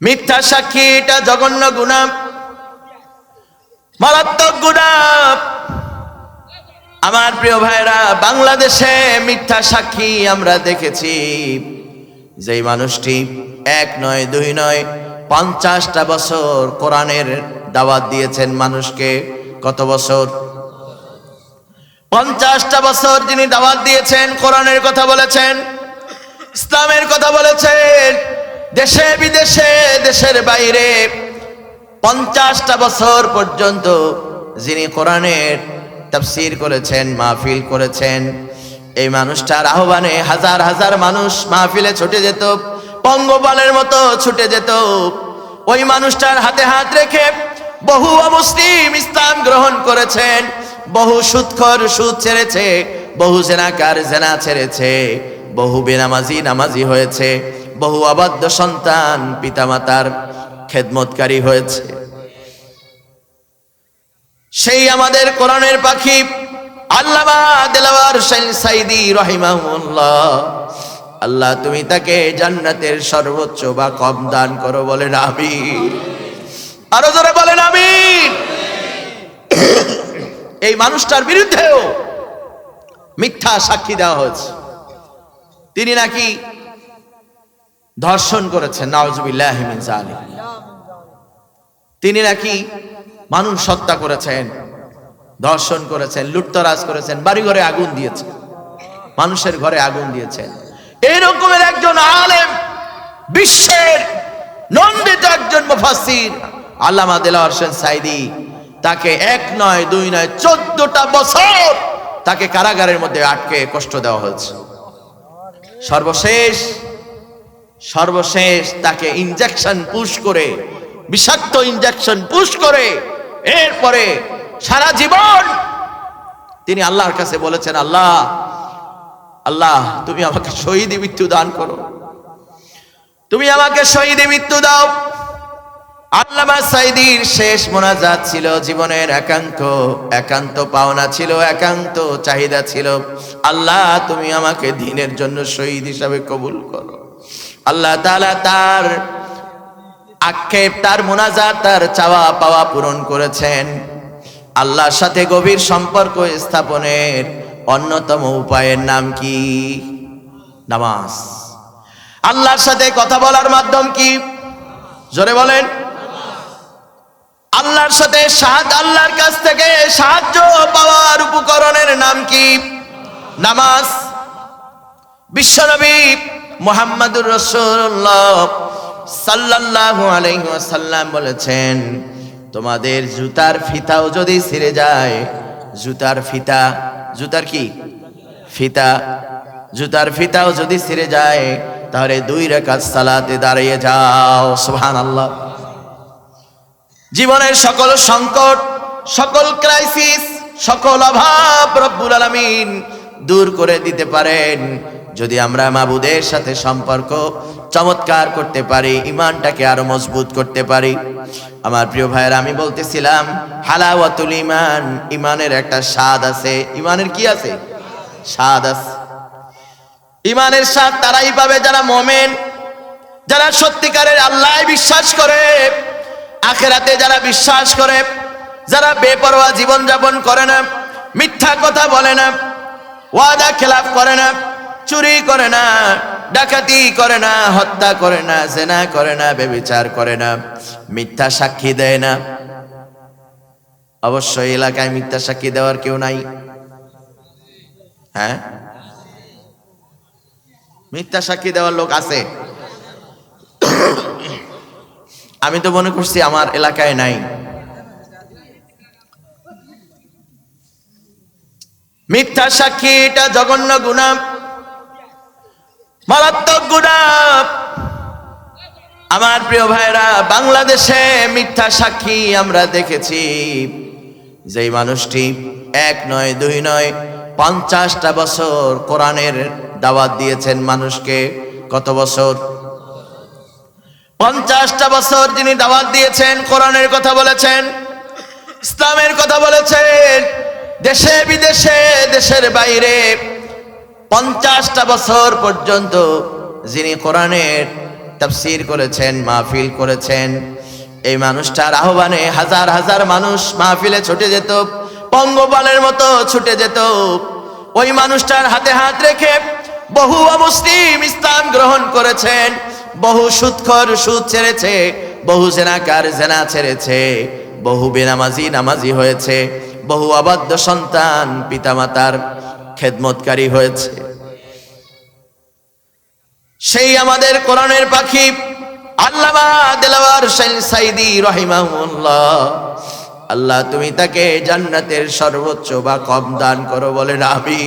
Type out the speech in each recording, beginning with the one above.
মিথ্যা সাক্ষী এটা জঘন্য গুণা মারাত্মক গুণা আমার প্রিয় ভাইরা বাংলাদেশে মিথ্যা সাক্ষী আমরা দেখেছি। যেই মানুষটি এক নয়, দুই নয়, পঞ্চাশটা বছর কোরআনের দাওয়াত দিয়েছেন মানুষকে। কত বছর? পঞ্চাশটা বছর যিনি দাওয়াত দিয়েছেন, কোরআনের কথা বলেছেন, ইসলামের কথা বলেছেন। দেশে বিদেশে, দেশের বাইরে পঞ্চাশটা বছর পর্যন্ত যিনি কোরআনের তাফসির করেছেন, মাহফিল করেছেন, এই মানুষটার আহ্বানে হাজার হাজার মানুষ মাহফিলে ছুটে যেত, পঙ্গপালের মতো ছুটে যেত। ওই মানুষটার হাতে হাত রেখে বহু অমুসলিম ইসলাম গ্রহণ করেছেন, বহু সুৎখর সুদ ছেড়েছে, বহু জেনাকার জেনা ছেড়েছে, বহু বেনামাজি নামাজি হয়েছে। বহু অবাধ্য সন্তান পিতামাতার খেদমতকারী হয়েছে। সেই আমাদের কোরআনের পাখি আল্লামা দেলাওয়ার সাইদি রহিমাহুল্লাহ। আল্লাহ, তুমি তাকে জান্নাতের সর্বোচ্চ বা কম দান করো বলেন আমি আরও জোরে বলেন আমি এই মানুষটার বিরুদ্ধেও মিথ্যা সাক্ষী দেওয়া হয়েছে। তিনি নাকি ধর্ষণ করেছেন নওয়াজবিল্লাহ মিন জালিম তিনি নাকি মানুষ হত্যা করেছেন, ধর্ষণ করেছেন, লুটতরাজ করেছেন বাড়ি ঘরে আগুন দিয়েছেন, মানুষের ঘরে আগুন দিয়েছেন। এই রকমের একজন আলেম, বিশ্বের নন্দিত একজন মুফাসসির, আল্লামা দেলাওয়ার হোসেন সাইদি তাকে এক নয়, দুই নয়, চোদ্দটা বছর তাকে কারাগারের মধ্যে আটকে কষ্ট দেওয়া হয়েছে। সর্বশেষ সর্বশেষ তাকে ইনজেকশন পুশ করে, বিষাক্ত ইনজেকশন পুশ করে, এরপরে সারা জীবন তিনি আল্লাহর কাছে বলেছেন, আল্লাহ আল্লাহ, তুমি আমাকে শহীদ মৃত্যু দান করো। তুমি আমাকে শহীদ মৃত্যু দাও। আল্লামা সাইদির শেষ মোনাজাত ছিল জীবনের একান্ত একান্ত পাওনা ছিল, একান্ত চাহিদা ছিল। আল্লাহ, তুমি আমাকে দিনের জন্য শহীদ হিসাবে কবুল করো। আল্লাহ তার আক্ষেপ, তার মোনাজাত, তার চাওয়া পাওয়া পূরণ করেছেন। আল্লাহর সাথে গভীর সম্পর্ক স্থাপনের অন্যতম উপায়ের নাম কি? নামাজ। আল্লাহর সাথে কথা বলার মাধ্যম কি? জোরে বলেন। আল্লাহর সাথে সাহায্য, আল্লাহর কাছ থেকে সাহায্য পাওয়ার উপকরণের নাম কি? নামাজ। বিশ্বনবী মোহাম্মদুর রসুল্লাহ সাল্লাল্লাহু আলাইহি ওয়াসাল্লাম বলেছেন, তোমাদের জুতার ফিতাও যদি ছিঁড়ে যায়, জুতার ফিতা, জুতার কি? ফিতা, জুতার ফিতাও যদি ছিঁড়ে যায়, তাহলে দুই রেখাত সালাতে দাঁড়িয়ে যাও। সুবহানাল্লাহ। জীবনের সকল সংকট, সকল ক্রাইসিস সকল অভাব রব্বুল আলামিন দূর করে দিতে পারেন। যদি আমরা মাবুদের সাথে সম্পর্ক চমৎকার করতে পারি ইমানটাকে আরও মজবুত করতে পারি। আমার প্রিয় ভাইয়ের, আমি বলতেছিলাম, হালাওয়াতুল ইমান ইমানের একটা স্বাদ আছে। ইমানের কি আছে? স্বাদ আছে। ইমানের স্বাদ তারাই পাবে যারা মোমেন, যারা সত্যিকারের আল্লাহ বিশ্বাস করে। আখেরাতে যারা বিশ্বাস করে, যারা বেপরোয়া জীবন যাপন করে না, মিথ্যা কথা বলে না, ওয়াদা খেলাফ করে না চুরি করে না, ডাকাতি করে না, হত্যা করে না, জেনা করে না, বেবিচার করে না, মিথ্যা সাক্ষী দেয় না। অবশ্যই এলাকায় মিথ্যা সাক্ষী দেওয়ার কেউ নাই। হ্যাঁ? মিথ্যা সাক্ষী দেওয়ার লোক আছে। আমি তো মনে করছি আমার এলাকায় নাই। মিথ্যা সাক্ষী এটা জঘন্য গুণা মারাত্মক গুণা আমার প্রিয় ভাইরা, বাংলাদেশে মিথ্যা সাক্ষী আমরা দেখেছি। যেই মানুষটি এক নয়, দুই নয়, পঞ্চাশটা বছর কোরআনের দাওয়াত দিয়েছেন মানুষকে। কত বছর? পঞ্চাশটা বছর যিনি দাওয়াত দিয়েছেন, কোরআনের কথা বলেছেন, ইসলামের কথা বলেছেন দেশে বিদেশে দেশের বাইরে পঞ্চাশটা বছর পর্যন্ত যিনি কোরআনের তাফসির করেছেন, মাহফিল করেছেন, এই মানুষটার আহ্বানে হাজার হাজার মানুষ মাহফিলে ছুটে যেত, পঙ্গপালের মতো ছুটে যেত। ওই মানুষটার হাতে হাত রেখে বহু অমুসলিম ইসলাম গ্রহণ করেছেন, বহু সুৎখর সুদ ছেড়েছে, বহু জেনাকার জেনা ছেড়েছে, বহু বেনামাজি নামাজি হয়েছে বহু অবাধ্য সন্তান পিতামাতার খেদমতকারী হয়েছে। সেই আমাদের কোরআনের পাখি আল্লামা দেলাওয়ার আল্লাহ, তুমি তাকে জান্নাতের সর্বোচ্চ বা কম দান করো বলেন আমি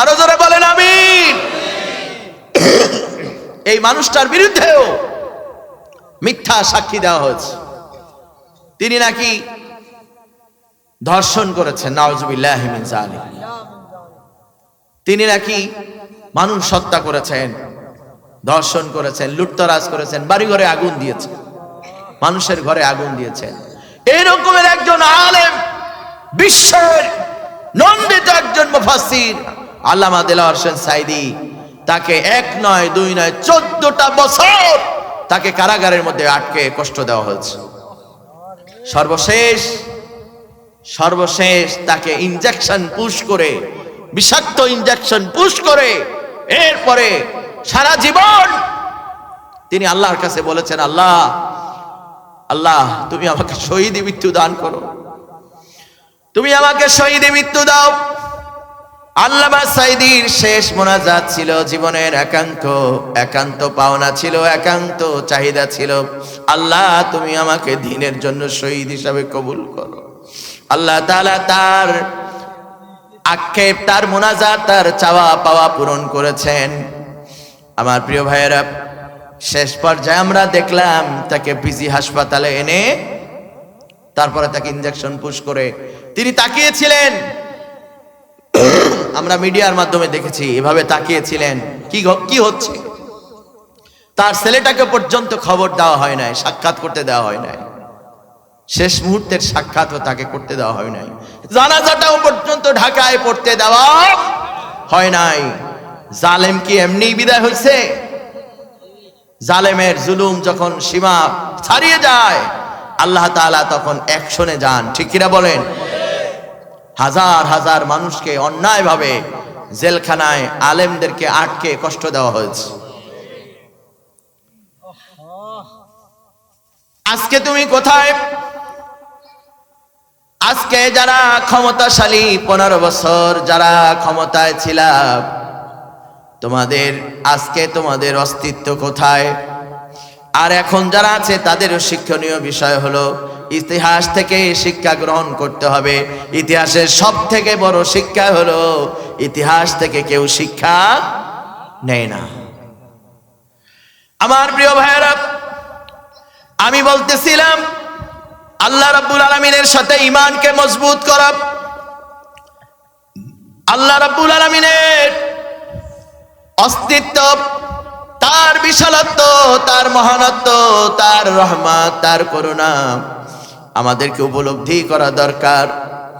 আরও জোরে বলেন আমি এই মানুষটার বিরুদ্ধেও মিথ্যা সাক্ষী দেওয়া হয়েছে। তিনি নাকি ধর্ষণ করেছেন নাওজুবিল্লাহ মিন জালিম তিনি নাকি মানুষ হত্যা করেছেন, ধর্ষণ করেছেন, লুটতরাজ করেছেন বাড়ি ঘরে আগুন দিয়েছেন, মানুষের ঘরে আগুন দিয়েছেন। এরকমের একজন আলেম, বিশ্বের নন্দিত একজন মুফাসসির, আল্লামা দেলাওয়ার হোসেন সাইদি, তাকে এক নয়, দুই নয়, চোদ্দটা বছর তাকে কারাগারের মধ্যে আটকে কষ্ট দেওয়া হয়েছে। সর্বশেষ সর্বশেষ তাকে ইনজেকশন পুশ করে, বিষাক্ত ইনজেকশন পুশ করে, এরপরে সারা জীবন তিনি আল্লাহর কাছে বলেছেন, আল্লাহ আল্লাহ, তুমি আমাকে শহীদ মৃত্যু দান করো। তুমি আমাকে শহীদ মৃত্যু দাও। আল্লামা সাইদির শেষ মোনাজাত ছিল জীবনের একান্ত একান্ত পাওনা ছিল, একান্ত চাহিদা ছিল। আল্লাহ, তুমি আমাকে দিনের জন্য শহীদ হিসাবে কবুল করো। আল্লাহ তাআলা তার আক্ষেপ, তার মোনাজাত, তার চাওয়া পাওয়া পূরণ করেছেন। আমার প্রিয় ভাইয়েরা, শেষ পর্যায়ে আমরা দেখলাম তাকে পিজি হাসপাতালে এনে তারপরে তাকে ইঞ্জেকশন পুশ করে তিনি তাকিয়েছিলেন। আমরা মিডিয়ার মাধ্যমে দেখেছি, এভাবে তাকিয়েছিলেন। কি কি হচ্ছে? তার ছেলেটাকে পর্যন্ত খবর দেওয়া হয় নাই, সাক্ষাৎ করতে দেওয়া হয় নাই। শেষ মুহূর্তের সাক্ষাৎও তাকে করতে দেওয়া হয় নাই। জানাজাটাও পর্যন্ত ঢাকায় পড়তে দেওয়া হয় নাই। জালেম কি এমনি বিদায় হয়েছে জালেমের জুলুম যখন সীমা ছাড়িয়ে যায়, আল্লাহ তাআলা তখন অ্যাকশনে যান। ঠিক কিনা বলেন? হাজার হাজার মানুষকে অন্যায়ভাবে জেলখানায় আলেমদেরকে আটকে কষ্ট দেওয়া হয়েছে। আজকে তুমি কোথায়? আজকে যারা ক্ষমতাশালী পনেরো বছর যারা ক্ষমতায় ছিলাম, তোমাদের, আজকে তোমাদের অস্তিত্ব কোথায়? আর এখন যারা আছে, তাদেরও শিক্ষণীয় বিষয় হলো, ইতিহাস থেকে শিক্ষা গ্রহণ করতে হবে। ইতিহাসের সব থেকে বড় শিক্ষা হলো, ইতিহাস থেকে কেউ শিক্ষা নেয় না। আমার প্রিয় ভাইয়েরা, আমি বলতেছিলাম আল্লাহ রাব্বুল আলমিনের সাথে ইমানকে মজবুত করা। আল্লাহ রাব্বুল আলমিনের অস্তিত্ব, তার বিশালত্ব, তার মহানত্ব, তার রহমত, তার করুণা আমাদেরকে উপলব্ধি করা দরকার।